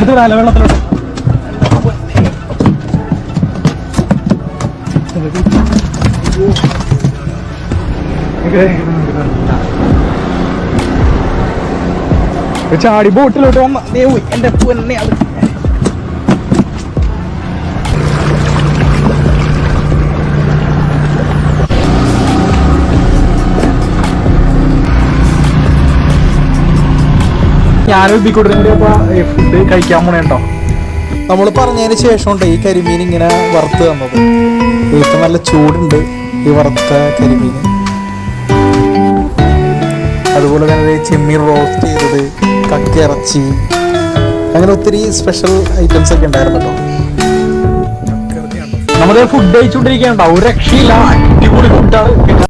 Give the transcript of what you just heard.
വെള്ളത്തിലോട്ട് വിടാലോ വെള്ളത്തിലോട്ട്. ചാടി ബോട്ടിലോട്ട് വന്ന. ദേവ് എന്റെ പൊന്നെ അത്. ഞാനും ഇതിക്കൂടെ ഫുഡ് കഴിക്കാൻ പോണേട്ടോ നമ്മൾ പറഞ്ഞതിന് ശേഷമുണ്ട് ഈ കരിമീൻ ഇങ്ങനെ വറുത്ത് തന്നത്. വീട്ടിൽ നല്ല ചൂടുണ്ട് ഈ വറുത്ത കരിമീൻ. അതുപോലെ തന്നെ ചെമ്മീൻ റോസ്റ്റ് ചെയ്തത് കക്കിറച്ചി അങ്ങനെ ഒത്തിരി സ്പെഷ്യൽ ഐറ്റംസ് ഒക്കെ ഉണ്ടായിരുന്നു കേട്ടോ നമ്മുടെ ഫുഡ് കഴിച്ചുകൊണ്ടിരിക്കണ്ട ഒരു രക്ഷയില്ല. അടിപൊളി ഫുഡാണ്